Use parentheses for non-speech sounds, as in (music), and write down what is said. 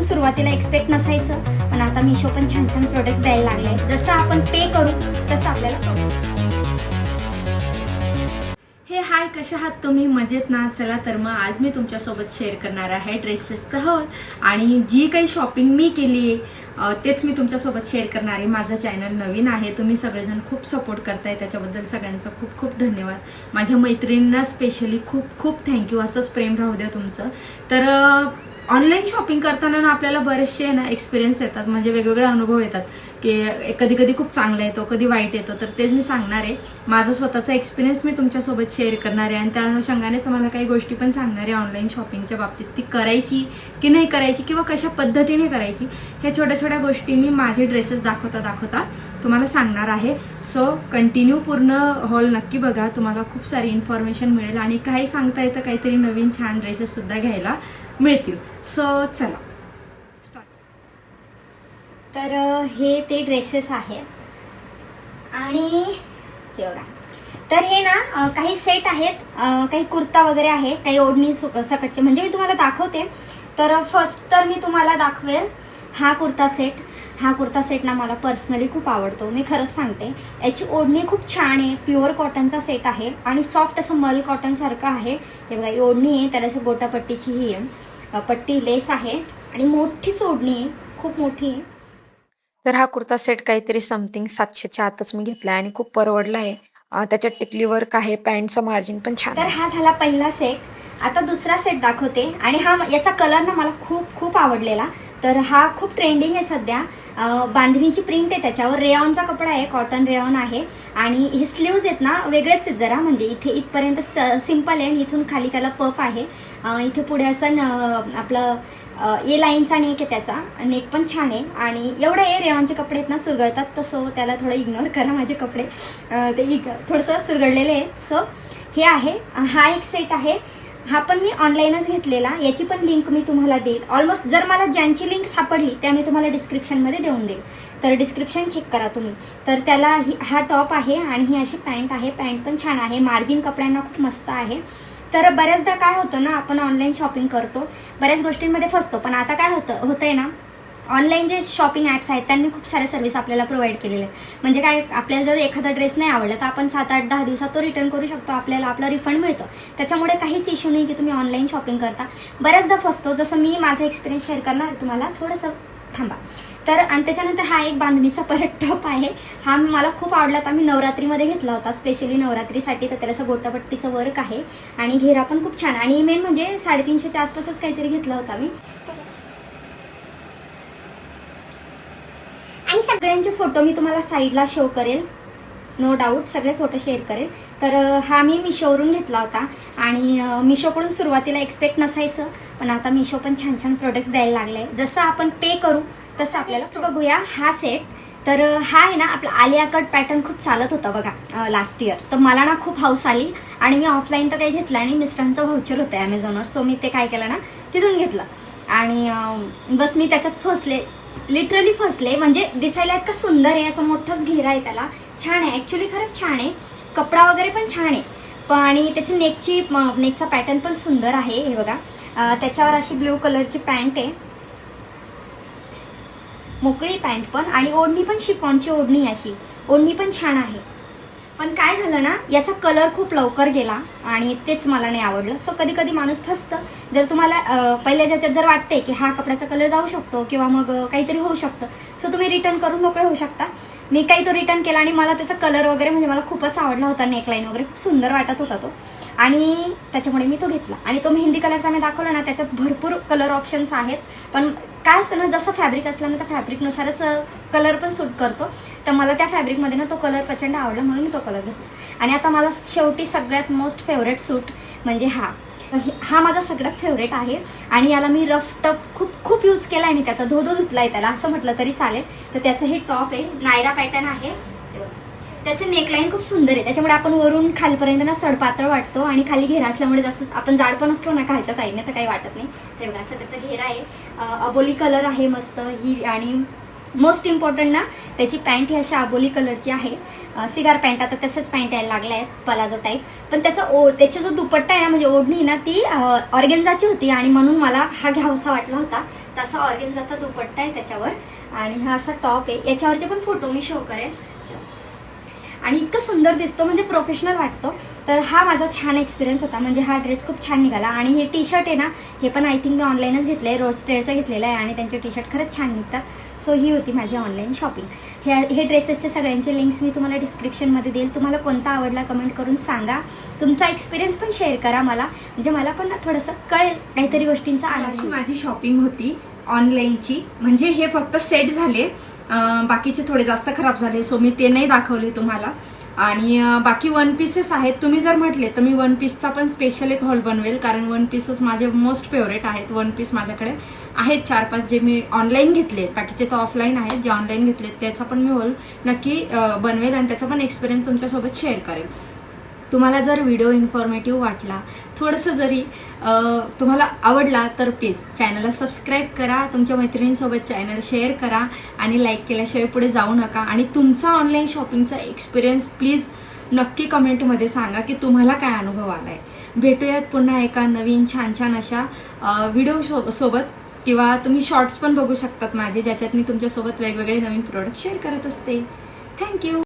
पण सुरुवातीला एक्सपेक्ट नसायचं. पण आता मिशो पण छान छान प्रोडक्ट्स द्यायला लागले. जसं आपण पे करू तसं आपल्याला हे हाय कशा आहात तुम्ही? मजेत ना? चला तर मग आज मी तुमच्यासोबत शेअर करणार आहे ड्रेसेसचं हॉल. आणि जी काही शॉपिंग मी केली आहे तेच मी तुमच्यासोबत शेअर करणार आहे. माझं चॅनल नवीन आहे. तुम्ही सगळेजण खूप सपोर्ट करताय. त्याच्याबद्दल सगळ्यांचा खूप खूप धन्यवाद. माझ्या मैत्रिणींना स्पेशली खूप खूप थँक्यू असंच प्रेम राहू द्या तुमचं. तर ऑनलाईन शॉपिंग करताना ना आपल्याला बरेचसे ना एक्सपिरियन्स येतात. म्हणजे वेगवेगळे अनुभव येतात. की कधी कधी खूप चांगला येतो कधी वाईट येतो. तर तेच मी सांगणार आहे. माझा स्वतःचा एक्सपिरियन्स मी तुमच्यासोबत शेअर करणार आहे. आणि त्या अनुषंगानेच तुम्हाला काही गोष्टी पण सांगणार आहे ऑनलाईन शॉपिंगच्या बाबतीत. ती करायची की नाही करायची किंवा कशा पद्धतीने करायची ह्या छोट्या छोट्या गोष्टी मी माझे ड्रेसेस दाखवता दाखवता तुम्हाला सांगणार आहे. सो कंटिन्यू पूर्ण हॉल नक्की बघा. तुम्हाला खूप सारी इन्फॉर्मेशन मिळेल. आणि काही सांगता येतं काहीतरी नवीन छान ड्रेसेस सुद्धा घ्यायला. मिळतील. सो चला. स्टार्ट तर हे ते ड्रेसेस आहेत. आणि हे बघा. तर हे ना काही सेट आहेत. काही कुर्ता वगैरे आहे काही ओढणी सु- सकटचे. म्हणजे मी तुम्हाला दाखवते. तर फर्स्ट तर मी तुम्हाला दाखवेल हा कुर्ता सेट हा कुर्ता सेट ना मला पर्सनली खूप आवडतो. मी खरंच सांगते. याची ओढणी खूप छान आहे. प्युअर कॉटनचा सेट आहे. आणि सॉफ्ट असं मल कॉटनसारखं आहे. हे बघा ही ओढणी आहे. त्याला असं गोटापट्टीची ही आहे. पट्टी लेस आहे आणि मोठीच ओढणी आहे खूप मोठी आहे. तर हा कुर्ता सेट काहीतरी समथिंग सातशेच्या आतच मी घेतलाय आणि खूप परवडला आहे त्याच्यात टिकली वर्क आहे पॅन्टचं मार्जिन पण छान तर आहे. हा झाला पहिला सेट. आता दुसरा सेट दाखवते आणि हा याचा कलर ना मला खूप खूप आवडलेला. तर हा खूप ट्रेंडिंग आहे सध्या. बांधणीची प्रिंट आहे त्याच्यावर. रेऑनचा कपडा आहे कॉटन रेऑन आहे. आणि हे स्लीव्ज आहेत ना वेगळेच आहेत जरा. म्हणजे इथे इथपर्यंत स सिंपल आहे आणि इथून खाली त्याला पफ आहे. इथे पुढे असं न- आपलं ए लाईनचा नेक आहे त्याचा. नेक पण छान आहे. आणि एवढं आहे रेऑनचे कपडे आहेत ना चुरगळतात तसो त्याला थोडं इग्नोर (laughs) करा माझे कपडे. ते इग थोडंसं चुरगळलेले आहेत सो हे आहे. हा एक सेट आहे. हा पण मी ऑनलाईनच घेतलेला. याची पण लिंक मी तुम्हाला देईल. ऑलमोस्ट जर मला ज्यांची लिंक सापडली त्या मी तुम्हाला डिस्क्रिप्शनमध्ये देऊन देईल. तर डिस्क्रिप्शन चेक करा तुम्ही. तर त्याला ही हा टॉप आहे आणि ही अशी पॅन्ट आहे. पॅन्ट पण छान आहे. मार्जिन कपड्यांना खूप मस्त आहे. तर बऱ्याचदा काय होतं ना आपण ऑनलाईन शॉपिंग करतो. बऱ्याच गोष्टींमध्ये फसतो. पण आता काय होतं होतंय ना ऑनलाईन जे शॉपिंग ॲप्स आहेत त्यांनी खूप साऱ्या सर्व्हिस आपल्याला प्रोव्हाइड केलेल्या आहेत. म्हणजे काय आपल्याला जर एखादा ड्रेस नाही आवडला तर आपण सात आठ दहा दिवसात तो रिटर्न करू शकतो. आपल्याला आपला रिफंड मिळतं. त्याच्यामुळे काहीच इश्यू नाही की तुम्ही ऑनलाईन शॉपिंग करता. बऱ्याचदा फसतो. जसं मी माझा एक्सपिरियन्स शेअर करणार तुम्हाला थोडंसं थांबा. तर आणि त्याच्यानंतर हा एक बांधणीचा परत टॉप आहे. हा मला खूप आवडला. होता मी नवरात्रीमध्ये घेतला होता. स्पेशली नवरात्रीसाठी तर त्याला असं गोटापट्टीचं वर्क आहे. आणि घेरा पण खूप छान. आणि मेन म्हणजे साडेतीनशेच्या आसपासच काहीतरी घेतला होता मी. सगळ्यांचे फोटो मी तुम्हाला साईडला शो करेल. नो डाऊट सगळे फोटो शेअर करेल. तर हा मी मिशोवरून घेतला होता आणि मिशोकडून सुरुवातीला एक्सपेक्ट नसायचं पण आता मिशो पण छान छान प्रोडक्ट्स द्यायला लागले. जसं आपण पे करू तसं आपल्याला बघूया हा सेट तर हा आहे ना आपला आलिया कट पॅटर्न खूप चालत होता बघा लास्ट इयर तर मला ना खूप हाऊस आली आणि मी ऑफलाईन तर काही घेतलं आणि मिस्टरांचं व्हाउचर होतं ॲमेझॉनवर सो मी ते काय केलं ना तिथून घेतलं. आणि बस मी त्याच्यात फसले. लिटरली फसले. म्हणजे दिसायला इतकं सुंदर आहे असं मोठाच घेरा आहे त्याला. छान आहे. ॲक्च्युली खरंच छान आहे. कपडा वगैरे पण छान आहे. पण आणि त्याची नेकची नेकचा पॅटर्न पण सुंदर आहे. हे बघा. त्याच्यावर अशी ब्ल्यू कलरची पॅन्ट आहे. मोकळी पॅन्ट पण. आणि ओढणी पण शिफॉनची ओढणी आहे अशी. ओढणी पण छान आहे. पण काय झालं ना याचा कलर खूप लवकर गेला आणि तेच मला नाही आवडलं. सो कधी कधी माणूस फसतं. जर तुम्हाला पहिल्या ज्याच्यात जर वाटते की हा कपड्याचा कलर जाऊ शकतो किंवा मग काहीतरी होऊ शकतं. सो तुम्ही रिटर्न करून मोकळे होऊ शकता. मी काही तो रिटर्न केला आणि मला त्याचा कलर वगैरे म्हणजे मला खूपच आवडला होता नेकलाईन वगैरे. खूप सुंदर वाटत होता तो. आणि त्याच्यामुळे मी तो घेतला. आणि तो मेहंदी कलरचा मी दाखवला ना त्याच्यात भरपूर कलर ऑप्शन्स आहेत. पण काय असतं ना जसं फॅब्रिक असलं ना त्या फॅब्रिकनुसारच कलर पण सूट करतो. तर मला त्या फॅब्रिकमध्ये ना तो कलर प्रचंड आवडला म्हणून मी तो कलर घेतला. आणि आता मला शेवटी सगळ्यात मोस्ट फेवरेट सूट म्हणजे हा. हे- हा माझा सगळ्यात फेवरेट आहे. आणि याला मी रफ टप खूप खूप यूज केला आहे मी त्याचा. धोधो धुतला आहे त्याला. असं म्हटलं तरी चालेल. तर त्याचं हे टॉप आहे. नायरा पॅटर्न आहे. त्याचे त्याचं नेकलाईन खूप सुंदर आहे. त्याच्यामुळे आपण वरून खालपर्यंत ना सडपातळ वाटतो आणि खाली घेरा असल्यामुळे जास्त आपण जाड पण असलो ना खालच्या साईडने तर काही वाटत नाही. ते बघा असं त्याचा घेरा आहे. अबोली कलर आहे मस्त. ही आणि मोस्ट इम्पॉर्टंट ना त्याची पॅन्ट ही अशा अबोली कलरची आहे. सिगार पॅन्ट आता तसंच पॅन्ट यायला लागल्या आहेत पलाजो टाईप पण त्याचा ओ त्याचा जो दुपट्टा आहे ना म्हणजे ओढणी ना ती ऑर्गेन्झाची होती आणि म्हणून मला हा घ्यावासा वाटला होता. तसा ऑर्गेन्झाचा दुपट्टा आहे त्याच्यावर. आणि हा असा टॉप आहे. याच्यावरचे पण फोटो मी शो करेल आणि इतकं सुंदर दिसतो म्हणजे प्रोफेशनल वाटतो. तर हा माझा छान एक्सपिरियन्स होता. म्हणजे हा ड्रेस खूप छान निघाला. आणि हे टी शर्ट आहे ना हे पण आय थिंक मी ऑनलाईनच घेतलं आहे रोज टेअरचं घेतलेलं आहे आणि त्यांचे टी शर्ट खरंच छान निघतात. सो ही होती माझी ऑनलाईन शॉपिंग हे हे ड्रेसेसचे सगळ्यांचे लिंक्स मी तुम्हाला डिस्क्रिप्शनमध्ये देईल. तुम्हाला कोणता आवडला कमेंट करून सांगा. तुमचा एक्सपिरियन्स पण शेअर करा मला. म्हणजे मला पण ना थोडंसं कळेल काहीतरी गोष्टींचा अशी माझी शॉपिंग होती ऑनलाईनची म्हणजे हे फक्त सेट झाले. बाकीचे थोडे जास्त खराब झाले. सो मी ते नाही दाखवले तुम्हाला. आणि बाकी वन पीसेस आहेत. तुम्ही जर म्हटले तर मी वन पीसचा पण स्पेशल एक हॉल बनवेल. कारण वन पीसच माझे मोस्ट फेवरेट आहेत. वन पीस माझ्याकडे आहेत चार पाच जे मी ऑनलाईन घेतले बाकीचे तर ऑफलाईन आहेत. जे ऑनलाईन घेतले त्याचा पण मी हॉल नक्की बनवेल आणि त्याचा पण एक्सपिरियन्स तुमच्यासोबत शेअर करेल. तुम्हाला जर व्हिडिओ इन्फॉर्मेटिव्ह वाटला थोडंसं जरी तुम्हाला आवडला तर प्लीज चॅनलला सबस्क्राईब करा तुमच्या मैत्रिणींसोबत चॅनल शेअर करा आणि लाईक केल्याशिवाय पुढे जाऊ नका. आणि तुमचा ऑनलाईन शॉपिंगचा एक्सपिरियन्स प्लीज नक्की कमेंटमध्ये सांगा की तुम्हाला काय अनुभव आला आहे भेटूयात पुन्हा एका नवीन छान छान अशा व्हिडिओ शो सोबत. किंवा तुम्ही शॉर्ट्स पण बघू शकतात माझे ज्याच्यात मी तुमच्यासोबत वेगवेगळे नवीन प्रोडक्ट शेअर करत असते. थँक्यू